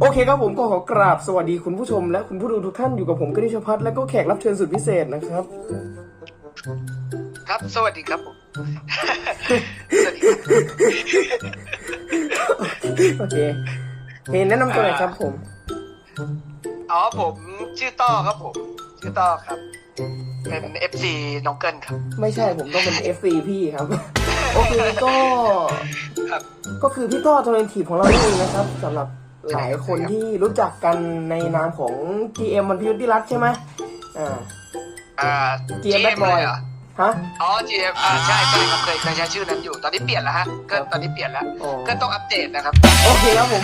โอเคครับผมก็ขอกราบสวัสดีคุณผู้ชม และคุณผู้ดูทุกท่านอยู่กับผมกนิชพัฒน์และก็แขกรับเชิญสุดพิเศษนะครับ ครับสวัสดีครับผมสวัสดีครับโอเคเห็นแนะนำตัวหน่อยครับผมอ๋อผมชื่อต้อครับผม ชื่อต้อครับ เป็น FC น้องเกิลครับ ไม่ใช่ผมต้องเป็น FC พี่ครับ โอเคก็ครับ ก็คือพี่ต้อโทรนทีของเราเองนะครับสำหรับหลายคนที่รู้จักกันในนามของ GM มันพิยุทธิรัตน์ใช่ไหมอ่า อ่า GM Bad Boy เลยเหรอฮะ อ๋อ GM อ่าใช่ใช่ครับเคยเคยใช้ชื่อนั้นอยู่ตอนนี้เปลี่ยนแล้วฮะเกิลตอนนี้เปลี่ยนแล้วอ๋อเกิลต้องอัปเดตนะครับ โอเคครับผม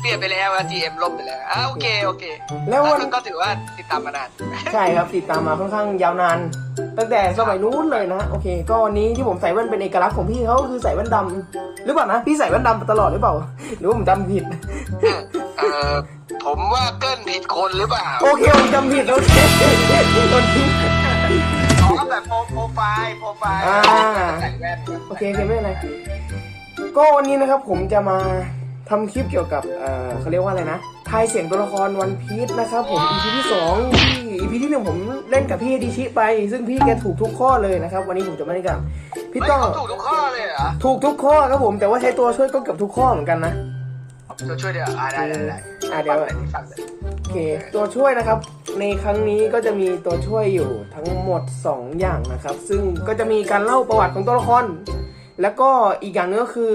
เปลี่ยนไปแล้วอะ GM ล่มไปแล้วอ่าโอเคโอเคแล้ววัน ก็ถือว่าติดตามมานาน ใช่ครับติดตามมาค่อนข้างยาวนาน ตั้งแต่สมัยนู้นเลยนะโอเค ก็วันนี้ที่ผมใส่แว่นเป็นเอกลักษณ์ของพี่เขาก็คือใส่แว่นดำหรือเปล่านะพี่ใส่แว่นดำตลอดหรือเปล่า หรือว่าผมจำผิด เออผมว่าเกิลผิดคนหรือเปล่าโอเคผมจำผิดโอเคตอนนี้อ๋อแบบโปรโปรไฟล์โปรไฟล์อ่าใส่แว่นโอเคโอเคไม่เป็นไรก็วันนี้นะครับผมจะมาทำคลิปเกี่ยวกับเอ่อเขาเรียกว่าอะไรนะทายเสียงตัวละครวันพีชนะครับผม EP ที่สองที่ EP ที่หนึ่งผมเล่นกับพี่ดิชิไป ซึ่งพี่แกถูกทุกข้อเลยนะครับ วันนี้ผมจะมาเล่นกับพี่เฮ้ยต้องเขาถูกทุกข้อเลยเหรอถูกทุกข้อครับผมแต่ว่าใช้ตัวช่วยก็เกือบทุกข้อเหมือนกันนะช่วยช่วยเดี๋ยวอ่าได้ได้ได้อะเดี๋ยวฟังหน่อฟังหน่อยโอเคตัวช่วยนะครับ ในครั้งนี้ก็จะมีตัวช่วยอยู่ทั้งหมด 2 อย่างนะครับ ซึ่งก็จะมีการเล่าประวัติของตัวละครแล้วก็อีกอย่างหนึงก็คือ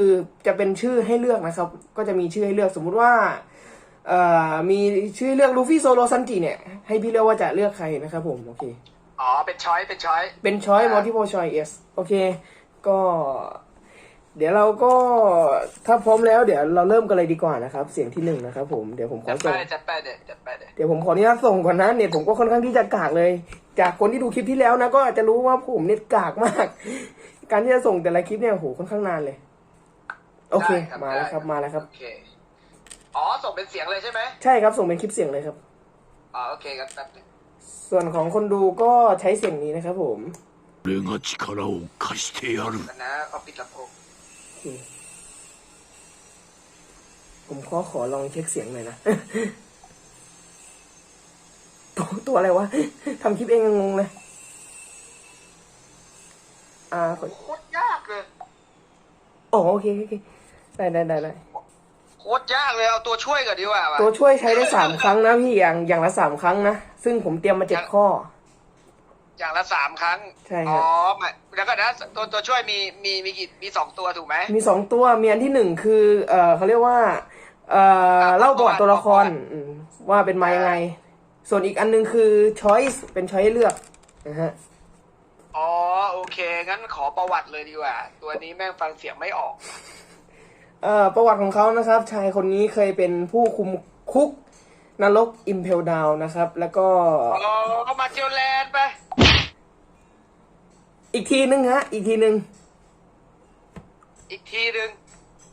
จะเป็นชื่อให้เลือกนะครับ ก็จะมีชื่อให้เลือกสมมุติว่าเอ่อมีชื่อให้เลือกลูฟี่โซโลซันจิเนี่ย ให้พี่เลือกว่าจะเลือกใครนะครับผมโอเค อ๋อ เป็นช้อย เป็นช้อย เป็นช้อย multiple choice yes โอเค ก็ เดี๋ยวเราก็ถ้าพร้อมแล้วเดี๋ยวเราเริ่มกันเลยดีกว่านะครับ เสียงที่หนึ่งนะครับผมเดี๋ยวผมขอจัดไปส่งจัดไปเด็ดจัดไปเด็ดเดี๋ยวผมขออนุญาตส่งก่อนนะเน็ตผมก็ค่อนข้างที่จะกากเลย จากคนที่ดูคลิปที่แล้วนะ ก็อาจจะรู้ว่าผมเน็ตกากมาก การที่จะส่งแต่ละคลิปเนี่ยโหค่อนข้างนานเลย โอเค มาแล้วครับมาแล้วครับ โอเค อ๋อ ส่งเป็นเสียงเลยใช่ไหมใช่ครับส่งเป็นคลิปเสียงเลยครับ อ๋อโอเคครับแป๊บนึง ส่วนของคนดูก็ใช้เสียงนี้นะครับผม 俺が力を貸してやる นะนะเอาปิดลำโพง โอเคผมขอขอลองเช็คเสียงหน่อยนะ ตัวตัวอะไรวะทำคลิปเองยังงงเลย อ่าขอ โคตรยากเลย อ๋อโอเคโอเคได้ได้ได้ได้ โคตรยากเลยเอาตัวช่วยก่อนดีกว่าว่ะตัวช่วยใช้ได้สามครั้งนะพี่อย่างอย่างละสามครั้งนะซึ่งผมเตรียมมาเจ็ดข้อ อย่างละสามครั้งใช่ครับอ๋อหมายแล้วก็นะตัวตัวช่วยมีมีมีกี่มีสองตัวถูกไหมมีสองตัวมีอันที่หนึ่งคือเออเขาเรียกว่าเออเล่าประวัติตัวละครอืมว่าเป็นมายังไง ส่วนอีกอันหนึงคือ choice เป็น choice ให้เลือกนะฮะอ๋อโอเค งั้นขอประวัติเลยดีกว่า ตัวนี้แม่งฟังเสียงไม่ออกเอ่อ ประวัติของเขานะครับ ชายคนนี้เคยเป็นผู้คุมคุกนรกอิมเพลดาวนะครับ แล้วก็อ๋อเขามาเจียวแลนด์ไป อีกทีนึงฮะ อีกทีนึง อีกทีหนึ่ง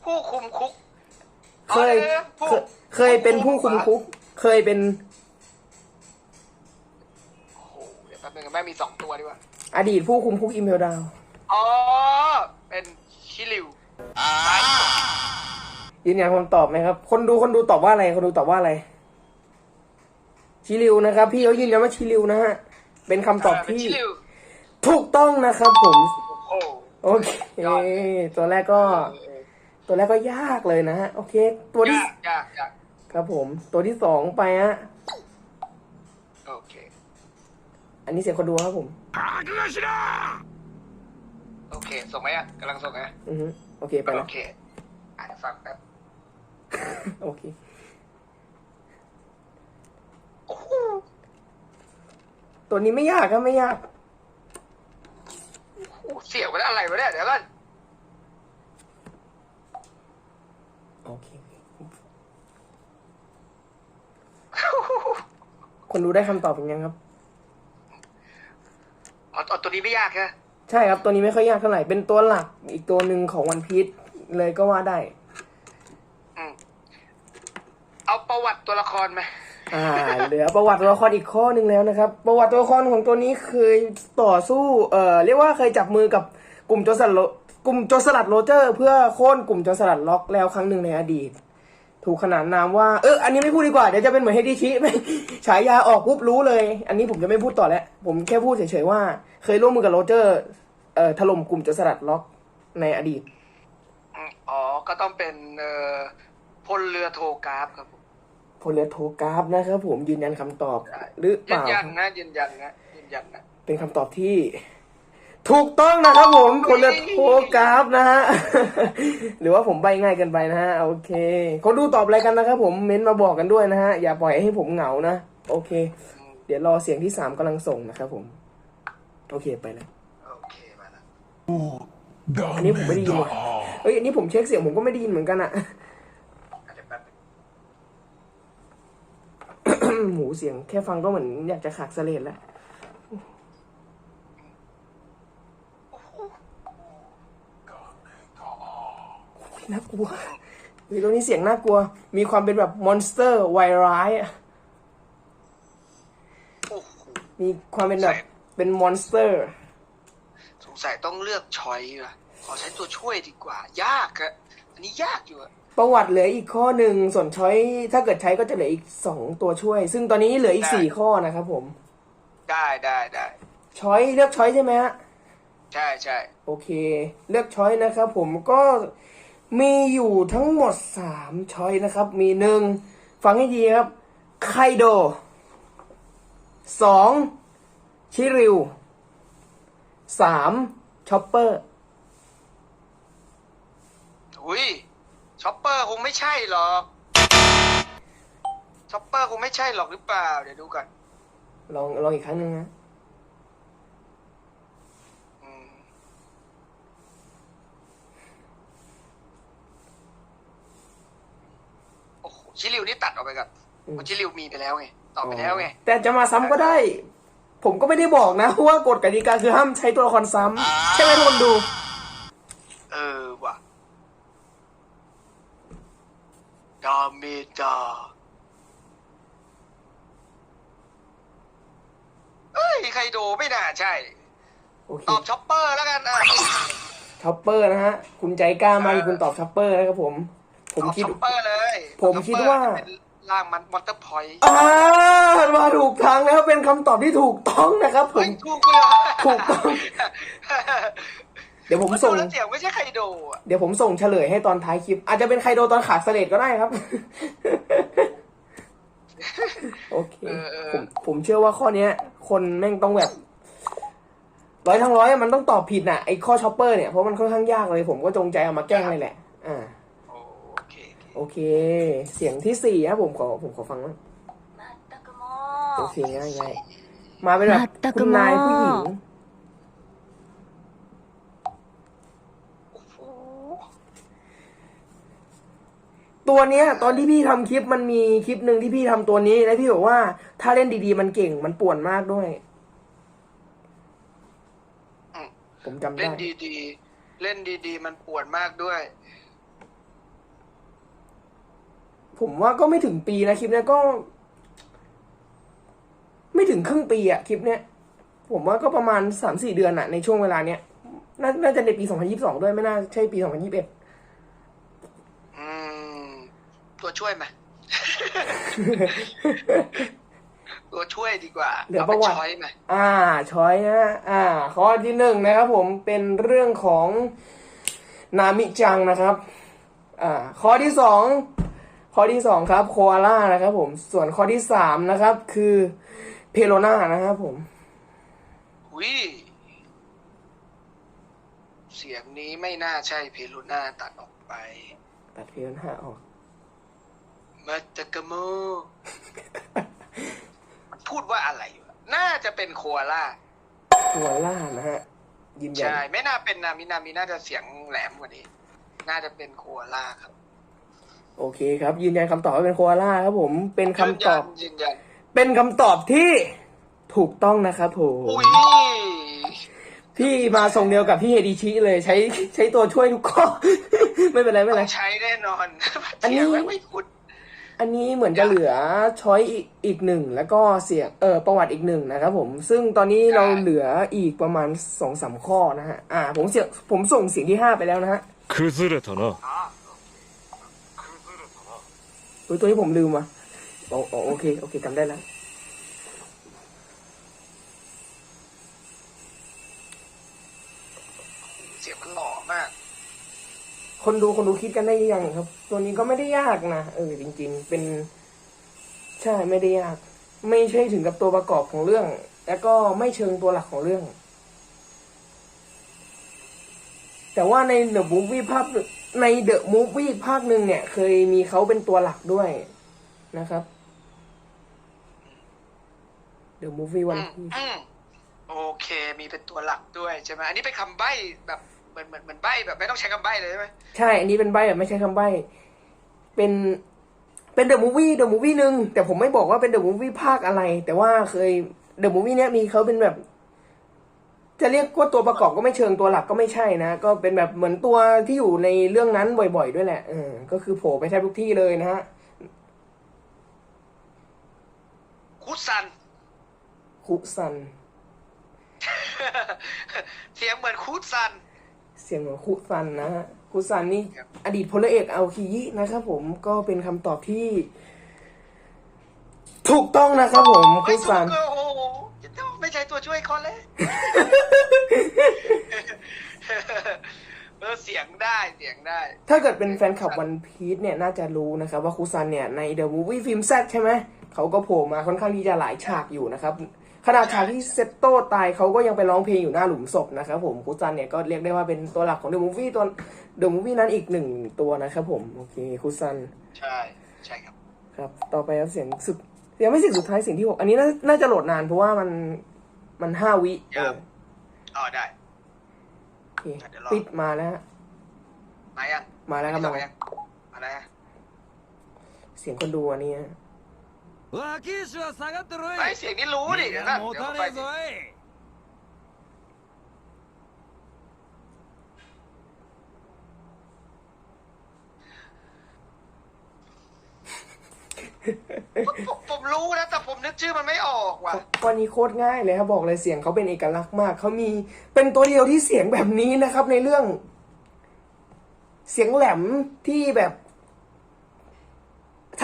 ผู้คุมคุก เคยอ๋อดี๋วผู้เคยเคยเป็นผู้คุมคุก เคยเป็นโอ้โหเดี๋ยวแป๊บนึงแม่งมีสองตัวดีกว่า อดีตผู้คุมคุกอิมเพลดาว อ๋อ เป็นชิลิว ยืนยันคำตอบไหมครับ คนดูคนดูตอบว่าอะไร คนดูตอบว่าอะไร ชิลิวนะครับ พี่เขายืนยันว่าชิลิวนะฮะ เป็นคำตอบเป็นที่ชิลิวถูกต้องนะครับผม โอ้โหโอเคยอดตัวแรกก็ ตัวแรกก็ยากเลยนะฮะ โอเค ตัวที่ยากยากยากครับผม ตัวที่สองไปฮะ โอเค อันนี้เสียงคนดูครับผม白頭โอเค ส่งไหมอะกำลังส่งไหมอือฮึโอเค ไปแล้โอวเคอ่านฟังแป๊บ โอเคโอ้โหตัวนี้ไม่ยากครับไม่ยาก เสียงมันอะไรวะเนี่ยเดี๋ยวก่อนโอเค คนดูได้คำตอบเป็นยังครับ อ๋ออ๋อตัวนี้ไม่ยากแค่ใช่ครับ ตัวนี้ไม่ค่อยยากเท่าไหร่ เป็นตัวหลักอีกตัวหนึ่งของวันพีชเลยก็ว่าได้ อืมเอาประวั ตัวละครไหมอ่า เหลือประวัติตัวละครอีกข้อหนึ่งแล้วนะครับ ประวัติตัวละครของตัวนี้เคยต่อสู้เอ่อเรียกว่าเคยจับมือกับกลุ่มโจรสลัดกลุ่มโจรสลัดโรเจอร์ เพื่อโค่นกลุ่มโจรสลัดล็อกแล้วครั้งหนึ่งในอดีต ถูกขนานนามว่าเอออันนี้ไม่พูดดีกว่าเดี๋ยวจะเป็นเหมือนเฮดิชิไม่ฉายาออกปุ๊บรู้เลย อันนี้ผมจะไม่พูดต่อแล้วผมแค่พูดเฉยๆว่า เคยร่วมมือกับโรเจอร์เอ่อถล่มกลุ่มโจรสลัดล็อกในอดีตอ๋อก็ต้องเป็นเอ่อพลเรือโทกราฟครับผม พลเรือโทกราฟนะครับผมยืนยันคำตอบหรือเปยืนล่า ยันนะยืนยันนะยืนยันนะ เป็นคำตอบที่ ถูกต้องนะครับผมคนเลือกโทรกราฟนะฮะ หรือว่าผมใบง่ายเกันไปนะฮะ โอเคคนดูตอบอะไรกันนะครับผมเม้นต์มาบอกกันด้วยนะฮะ อย่าปล่อยให้ผมเหงานะ โอเค เดี๋ยวรอเสียงที่สามกำลังส่งนะครับผม โอเคไปแล้วโอเคมาแล้วダอันนี้ผมไม่ได้ยินว่ะ เอ้ยอันนี้ผมเช็คเสียงผมก็ไม่ได้ยินเหมือนกันอะ เดี๋ยวแป๊บนึง หมูเสียงแค่ฟังก็เหมือนอยากจะขากสะเลดแล้วน่ากลัวมีตรงนี้เสียงน่ากลัว มีความเป็นแบบมอนสเตอร์วายร้ายอะมีความเป็นแบบเป็นมอนสเตอร์ สงสัยต้องเลือกชอยว่ะขอใช้ตัวช่วยดีกว่า ยากอะอันนี้ยากอยู่อะ ประวัติเหลืออีกข้อหนึ่งส่วนช้อยถ้าเกิดใช้ก็จะเหลืออีกสองตัวช่วย ซึ่งตอนนี้เหลืออีกสี่ข้อนะครับผม ได้ได้ได้ช้อยเลือกช้อยใช่ไหมฮะ ใช่ใช่โอเค เลือกช้อยนะครับผมก็มีอยู่ทั้งหมดสามช้อยนะครับ มีหนึ่งฟังให้ดีครับ ไคโดสองชิริวสามชอปเปอร์อุ้ย ช็อปเปอร์คงไม่ใช่หรอกช็อปเปอร์คงไม่ใช่หรอกหรือเปล่า เดี๋ยวดูกันลองลองอีกครั้งหนึ่งนะอืมโอ้โหชิลิวนี่ตัดออกไปก่อนเพราะชิลิวมีไปแล้วไงตอบไปแล้วไง แต่จะมาซ้ำก็ได้ ผมก็ไม่ได้บอกนะว่ากฎกติกาคือห้ามใช้ตัวละครซ้ำใช่ไหมทุกคนดู เออว่ะ ดาเมจาเอ้ยไคโดไม่น่าใช่ โอเคตอบช็อปเปอร์แล้วกันอะช็อปเปอร์นะฮะ คุณใจกล้ามากที่คุณตอบช็อปเปอร์นะครับผม ผมตอบคิด ช็อปเปอร์เลยผมคิดว่า ช็อปเปอร์เป็นล่างมันมอนเตอร์พอยต์อ่ามาถูกทางแล้วเป็นคำตอบที่ถูกต้องนะครับ ผเฮ้มยถูกเลยว่ะถูกต้องเดี๋ยวผมส่งเสียงไม่ใช่ไคโดเดี๋ยวผมส่งเฉลยให้ตอนท้ายคลิป อาจจะเป็นใครโดตอนขาดเสลดก็ได้ครับ โอเค ผมผมเชื่อว่าข้อเนี้ย คนแม่งต้องแบบร้อยทั้งร้อยมันต้องตอบผิดน่ะไอ้ข้อช็อปเปอร์เนี่ยเพราะมันค่อนข้างยากเลยผมก็จงใจเอามาแกล้งเลยแหละ อ่า โอเคเสียงที่สี่ครับผมขอผมขอฟังบ้างเสียงง่ายๆมาเป็นแบบคุณนายผู้หญิง ตัวเนี้ย ตอนที่พี่ทำคลิปมันมีคลิปหนึ่งที่พี่ทำตัวนี้ แล้วพี่บอกว่า ถ้าเล่นดีๆ มันเก่งมันป่วนมากด้วยอืมผมจำได้เล่นดีๆ เล่นดีๆ มันปวดมากด้วย ผมว่าก็ไม่ถึงปีนะคลิปเนี้ยก็ ไม่ถึงครึ่งปีอะคลิปเนี้ยผมว่าก็ประมาณสามสี่เดือนอะในช่วงเวลาเนี้ยนาน่าจะในปีสองพันยี่สิบสองด้วยไม่น่าใช่ปีสองพันยี่สิบเอ็ด อืม ตัวช่วยไหม ตัวช่วยดีกว่าเหลือเอาปเป็ระนวัติช้อยไหมอ่าช้อยนะอ่า ข้อที่หนึ่งนะครับผมเป็นเรื่องของนามิจังนะครับ อ่า ข้อที่สองข้อที่สองครับโคอาล่านะครับผมส่วนข้อที่สามนะครับ คือเพโลนานะครับผมหุยเสียงนี้ไม่น่าใช่เพลูน่าตัดออกไป ตัดเพโลนาออก มาตะกะโมมันพูดว่าอะไรวะน่าจะเป็นโคอาล่าโคอาล่านะฮะยืนยันใช่ไม่น่าเป็นนามินามิน่าจะเสียงแหลมกว่านี้ น่าจะเป็นโคอาล่าครับโอเคครับ ยืนยันคำตอบว่าเป็นโคอาล่าครับผมเป็นคำตอบ ยืนยันเป็นคำตอบที่ถูกต้องนะครับผมอุ้ยพี่มาทรงเดียวกับพี่เฮดิชิเลยใช้ใช้ตัวช่วยทุกข้อ ไม่เป็นไรไม่เป็นไรต้องใช้แน่นอนอันนี้ เถียงไว้ไม่พูด อันนี้เหมือนจะเหลือช้อยอีกหนึ่งแล้วก็เสียงเออประวัติอีกหนึ่งนะครับผม ซึ่งตอนนี้เราเหลืออีกประมาณสองสามข้อนะฮะ อ่า ผมเสียผมส่งเสียงที่ห้าไปแล้วนะฮะคือซึเรตนะตัวที่ผมลืมว่ะโอโอเค โอเคจำได้แล้ว คนดูคนดูคิดกันได้ยังครับ ตัวนี้ก็ไม่ได้ยากนะเออจริง ๆ เป็น ใช่ไม่ได้ยาก ไม่ใช่ถึงกับตัวประกอบของเรื่อง แล้วก็ไม่เชิงตัวหลักของเรื่อง แต่ว่าในเดอะมูฟวี่ภาคในเดอะมูฟวี่ภาคหนึ่งเนี่ย เคยมีเขาเป็นตัวหลักด้วยนะครับเดอะมูฟวี่วันอืมอืมโอเค มีเป็นตัวหลักด้วยใช่ไหมอันนี้เป็นคำใบ้แบบ เหมือนเหมือนเหมือนใบ้แบบไม่ต้องใช้คำใบ้เลยใช่ไหมใช่ อันนี้เป็นใบแบบไม่ใช่คำใบ เป็นเป็นเดอะมูฟวี่เดอะมูฟวี่หนึ่งแต่ผมไม่บอกว่าเป็นเดอะมูฟวี่ภาคอะไร แต่ว่าเคยเดอะมูฟวี่เนี้ยมีเขาเป็นแบบ จะเรียกว่าตัวประกอบก็ไม่เชิงตัวหลักก็ไม่ใช่นะ ก็เป็นแบบเหมือนตัวที่อยู่ในเรื่องนั้นบ่อยๆ ด้วยแหละเออก็คือโผล่ไปแทบทุกที่เลยนะฮะคุดซันคุซัน เสียงเหมือนคุดซันเสียงของคุซันนะฮะคุซันนี่ครับ อดีตพลเอกอาคิยินะครับผมก็เป็นคำตอบที่ ถูกต้องนะครับผมคุไม่ถูซักนเลยโอ้โหไม่ใช่ตัวช่วยคนเลย เออเสียงได้เสียงได้ ถ้าเกิดเป็นแฟนคลับวันพีซเนี่ยน่าจะรู้นะครับว่าคุซันเนี่ยในเดอะมูฟวี่ฟิล์มแซใช่ไหมเขาก็โผล่มาค่อนข้างที่จะหลายฉากอยู่นะครับ ขนาดฉากที่เซตโต้ตายเขาก็ยังไปร้องเพลงอยู่หน้าหลุมศพนะครับผมคุซันเนี่ยก็เรียกได้ว่าเป็นตัวหลักของเดอะมูฟวี่ตัวเดอะมูฟวี่นั้นอีกหนึ่งตัวนะครับผมโอเคคุซันใช่ใช่ครับครับต่อไปครับเสียงสุดยังไม่เสียงสุดท้ายเสียงที่หกอันนี้น่าน่าจะโหลดนานเพราะว่ามันมันห้าวิเอออ๋อได้โอเคเดี๋ยวรอปิดมาแล้วฮะมายังมาแล้วครับมามายังมาแล้วฮะเสียงคนดูอันนี้ ฮะ 脇石は下がってろい ไอเสียงนี้รู้ดิเดี๋ยวนะ 持 เดี๋ยว た ผมไป ねえぞい ผมผมรู้นะแต่ผมนึกชื่อมันไม่ออกว่ะ วันนี้โคตรง่ายเลยครับบอกเลยเสียงเขาเป็นเอกลักษณ์มากเขามีเป็นตัวเดียวที่เสียงแบบนี้นะครับ ในเรื่อง เสียงแหลมที่แบบ ถ้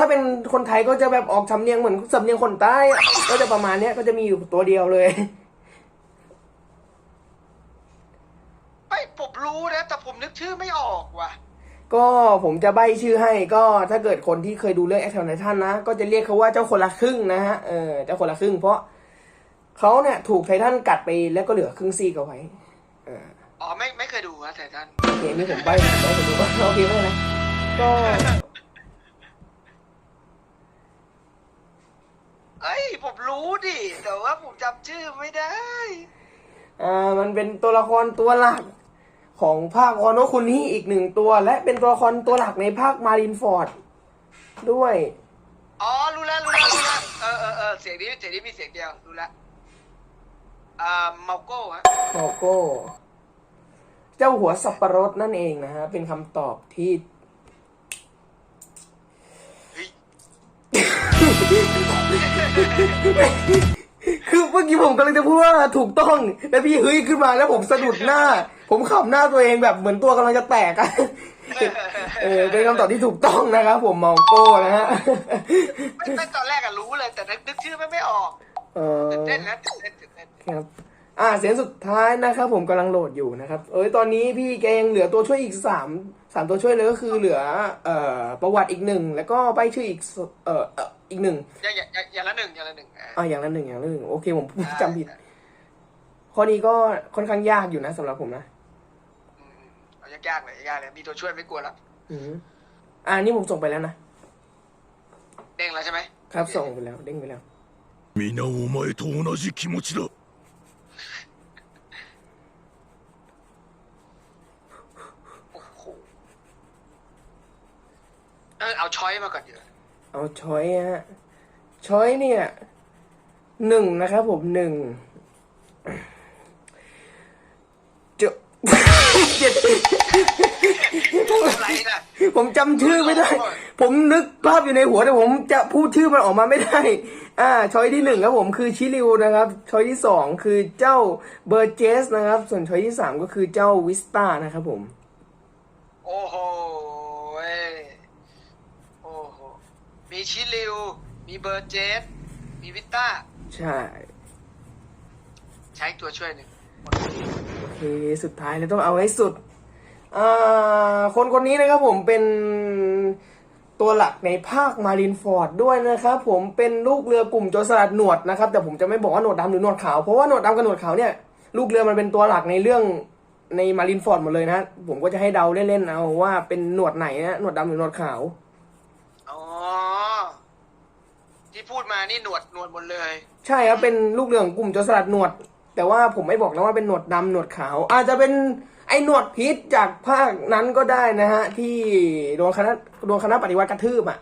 าเป็นคนไทยก็จะแบบออกสำเนียงเหมือนสำเนียงคนใต้อะก็จะประมาณเนี้ยก็จะมีอยู่ตัวเดียวเลย ไม่ผมรู้นะ แต่ผมนึกชื่อไม่ออกว่ะ ก็ผมจะใบชื่อให้ก็ถ้าเกิดคนที่เคยดูเรื่องแอคชั่นไททันนะ ก็จะเรียกเขาว่าเจ้าคนละครึ่งนะฮะเออเจ้าคนละครึ่ง เพราะเขาเนี่ยถูกไททันกัดไปแล้วก็เหลือครึ่งซีกเอาไว้เอออ๋อไม่ไม่เคยดูนะไททันโอเคนี่ผมใบผมใบผมดูว่าโอเคไม่เป็นไรก็ เอ้ยผมรู้ดิ แต่ว่าผมจำชื่อไม่ได้ อ่ามันเป็นตัวละครตัวหลักของภาควอนโนคุนี่อีกหนึ่งตัว และเป็นตัวละครตัวหลักในภาคมารินฟอร์ดด้วย อ๋อ รู้แล้วรู้แล้วรู้แล้วเออเออเออเสียงนี้เสียงนี้มีเสียงเดียว รู้แล้วอ่าเมาโก้ฮะโมโก้ เจ้าหัวสับปะรดนั่นเองนะฮะ เป็นคำตอบที่ คือเมื่อกี้ผมกำลังจะพูดว่าถูกต้อง แล้วพี่เฮ้ยขึ้นมาแล้วผมสะดุดหน้า ผมขำหน้าตัวเองแบบเหมือนตัวกำลังจะแตกอะเออเป็นคำตอบที่ถูกต้องนะครับผมเมาโก้นะฮะไม่ไม่ตอนแรกอะรู้เลยแต่นึกนึกชื่อไม่ไม่ออกเออตื่นเต้นนะตื่นเต้นตื่นเต้นครับ อ่า เสียงสุดท้ายนะครับ ผมกำลังโหลดอยู่นะครับ เอ้ย ตอนนี้พี่แกยังเหลือตัวช่วยอีกสามสามตัวช่วยเลยก็คือเหลือ เอ่อ ประวัติอีกหนึ่ง แล้วก็ใบชื่ออีกสเอ่อเอ่ออีกหนึ่ง อย่างอย่างอย่างอย่างละหนึ่งอย่างละหนึ่งอ่ะ อ่าอย่างละหนึ่งอย่างละหนึ่ง โอเค ผมจำผิด ข้อนี้ก็ค่อนข้างยากอยู่นะสำหรับผมนะ อืมเอายากๆเลยยากๆเลยมีตัวช่วยไม่กลัวแล้ว อืมอ่า นี่ผมส่งไปแล้วนะ เด้งแล้วใช่ไหม ครับ ส่งไปแล้ว เด้งไปแล้ว 皆お前と同じ気持ちだ เออเอาช้อยมาก่อนเดี๋ยวเอาช้อยฮะช้อยเนี่ยหนึ่งนะครับผมหนึ่งเจเจ็ดอะไรนะผมจำชื่อไม่ได้ ผมนึกภาพอยู่ในหัวแต่ผมจะพูดชื่อมันออกมาไม่ได้ อ่า ช้อยที่หนึ่งครับผมคือชิริวนะครับ ช้อยที่สองคือเจ้าเบอร์เจสนะครับ ส่วนช้อยที่สามก็คือเจ้าวิสตานะครับผม โอ้โหเว้ยโอ้โห มีชิลิว มีเบอร์เจสมีวิต้า ใช่ ใช้ตัวช่วยหนึ่งโอเค สุดท้ายเราต้องเอาให้สุดอ่าคนคนนี้นะครับผมเป็นตัวหลักในภาคมารินฟอร์ดด้วยนะครับผมเป็นลูกเรือกลุ่มโจรสลัดหนวดนะครับ แต่ผมจะไม่บอกว่าหนวดดำหรือหนวดขาวเพราะว่าหนวดดำกับหนวดขาวเนี่ยลูกเรือมันเป็นตัวหลักในเรื่องในมารินฟอร์ดหมดเลยนะ ผมก็จะให้เดาเล่นๆเอาว่าเป็นหนวดไหนนะหนวดดำหรือหนวดขาว อ๋อ ที่พูดมานี่หนวดหนวดหมดเลย ใช่ครับเป็นลูกเรือของกลุ่มโจรสลัดหนวด แต่ว่าผมไม่บอกนะว่าเป็นหนวดดำหนวดขาว อาจจะเป็นไอ้หนวดพิษจากภาคนั้นก็ได้นะฮะ ที่โดนคณะโดนคณะปฏิวัติกระทืบอะ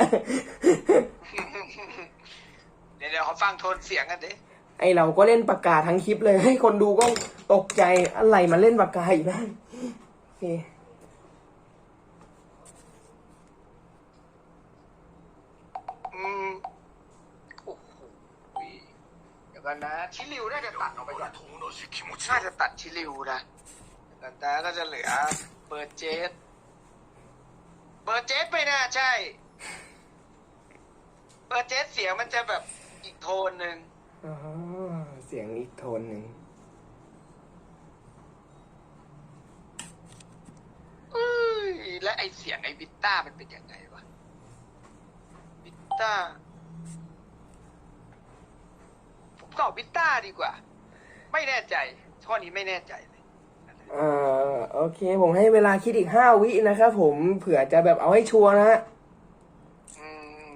เดี๋ยวเดี๋ยวเขาฟังโทนเสียงกันดิไอเราก็เล่นปากกาทั้งคลิปเลย ให้คนดูก็ตกใจอะไรมาเล่นปากกาอีกได้โอเค อืม โอ้โห กันนะ ชิลิวน่าจะตัดออกไปก่อนน่าจะตัดชิลิวนะแต่ก็จะเหลือเบอร์เจสเบอร์เจสไปนะใช่ เบอร์เจสเสียงมันจะแบบอีกโทนหนึ่งเสียงอีกโทนหนึ่งและไอเสียงไอบิต้ามันเป็นยังไงวะบิต้า ตอบวิตต้าดีกว่า ไม่แน่ใจ ข้อนี้ไม่แน่ใจเลยอ่าโอเค ผมให้เวลาคิดอีกห้าวินะครับผมเผื่อจะแบบเอาให้ชัวร์นะฮะอืม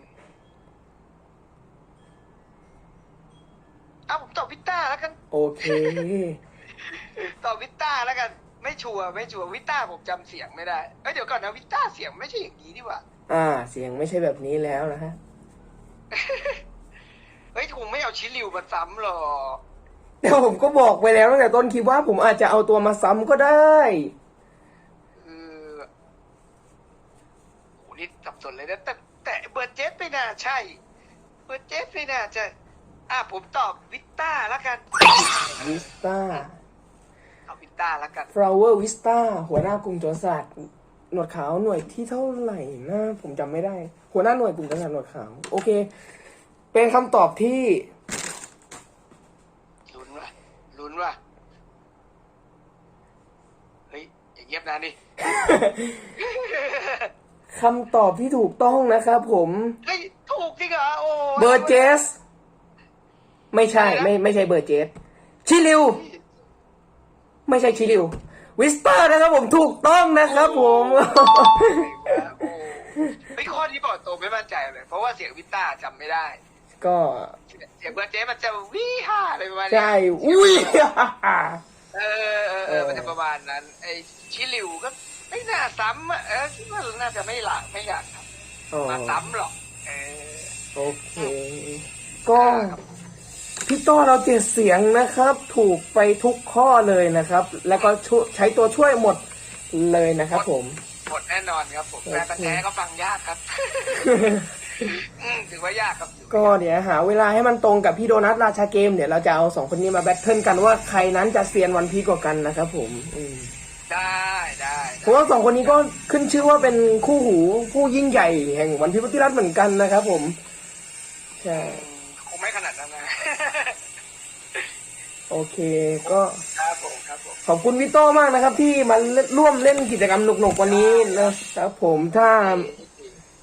เอาผมตอบวิตต้าแล้วกัน โอเค ตอบวิตต้าแล้วกัน ไม่ชัวร์ไม่ชัวร์วิตต้าผมจำเสียงไม่ได้เอ้ยเดี๋ยวก่อนนะวิตต้าเสียงไม่ใช่อย่างนี้ดีกว่า อ่า เสียงไม่ใช่แบบนี้แล้วนะฮะเฮ้ยคงไม่เอาชิลิวมาซ้ำหรอกแต่ผมก็บอกไปแล้วตั้งแต่ต้นคลิปว่าผมอาจจะเอาตัวมาซ้ำก็ได้ เออโหนี่สับสนเลยนะแต่แต่เบอร์เจสไม่น่าใช่ เบอร์เจสไม่น่าจะ อะผมตอบวิตต้าแล้วกัน วิสตาเอาวิตต้าแล้วกัน flower vista หัวหน้ากลุ่มโจรสลัดหนวดขาวหน่วยที่เท่าไหร่นะผมจำไม่ได้ หัวหน้าหน่วยกลุ่มโจรสลัดหนวดขาว โอเค เป็นคำตอบที่ ลุ้นว่ะลุ้นว่ะเฮ้ยอย่าเงียบนานดิ คำตอบที่ถูกต้องนะครับผม เฮ้ยถูกจริงเหรอโอ้เบอร์เจส ไม่ใช่ไม่ไม่ใช่เบอร์เจส ชิลิว ไม่ใช่ชิลิว วิสเตอร์นะครับผมถูกต้องนะครับผมโอ้เฮ้ยข้อนี้บอกตรงไม่มั่นใจเลย เพราะว่าเสียงวิตต้าจำไม่ได้ ก็เสียงเบอร์เจสมันจะวิฮ่าอะไรประมาณนี้ใช่อุ้ยเออเออเออมันจะประมาณนั้น ไอ้ชิลิวก็ไม่น่าซ้ำอะเออคิดว่าน่าจะไม่หลักไม่อยากทอ๋อำมาซ้ำหรอกเออโอเค ก็พี่ต้อเราเจ็ดเสียงนะครับ ถูกไปทุกข้อเลยนะครับ แล้วก็ช่วยใช้ตัวช่วยหมดเลยนะครับผมหมดแน่นอนครับผมโอเคแต่แท้ก็ฟังยากครับ อืมถือว่ายากครับถือว่าก็เดี๋ยวหาเวลาให้มันตรงกับพี่โดนัทราชาเกมเดี๋ยวเราจะเอาสองคนนี้มาแบทเทิลกันว่าใครนั้นจะเซียนวันพีกว่ากันนะครับผมอืมได้ได้เพราะว่าสองคนนี้ก็ขึ้นชื่อว่าเป็นคู่หูผู้ยิ่งใหญ่แห่งวันพีพุทธิรัตน์เหมือนกันนะครับผมใช่อืมคงไม่ขนาดนั้นนะโอเคก็ครับผมครับผมขอบคุณพี่โต้มากนะครับ ที่มาร่วมเล่นกิจกรรมหนุกๆวันนี้นะครับผมถ้า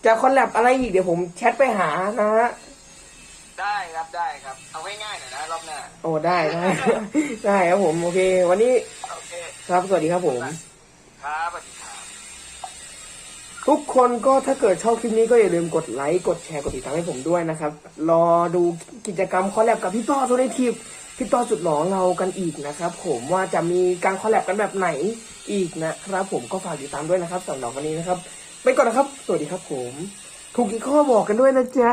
จะคอลแลบอะไรอีกเดี๋ยวผมแชทไปหานะฮะได้ครับได้ครับ เอาง่ายๆหน่อยนะรอบหน้าโอ้ได้ได้ ได้ครับผมโอเค วันนี้โอเคครับสวัสดีครับผม ครับสวัสดีครับ ทุกคนก็ถ้าเกิดชอบคลิปนี้ก็อย่าลืมกดไลค์กดแชร์กดติดตามให้ผมด้วยนะครับ รอดูกิจกรรมคอลแลบกับพี่ต้อตัวในทีมพี่ต้อจุดหลอเรากันอีกนะครับ ผมว่าจะมีการคอลแลบกันแบบไหนอีกนะครับ ผมก็ฝากติดตามด้วยนะครับสำหรับวันนี้นะครับ ไปก่อนนะครับ สวัสดีครับผม ถูกกี่ข้อบอกกันด้วยนะจ๊ะ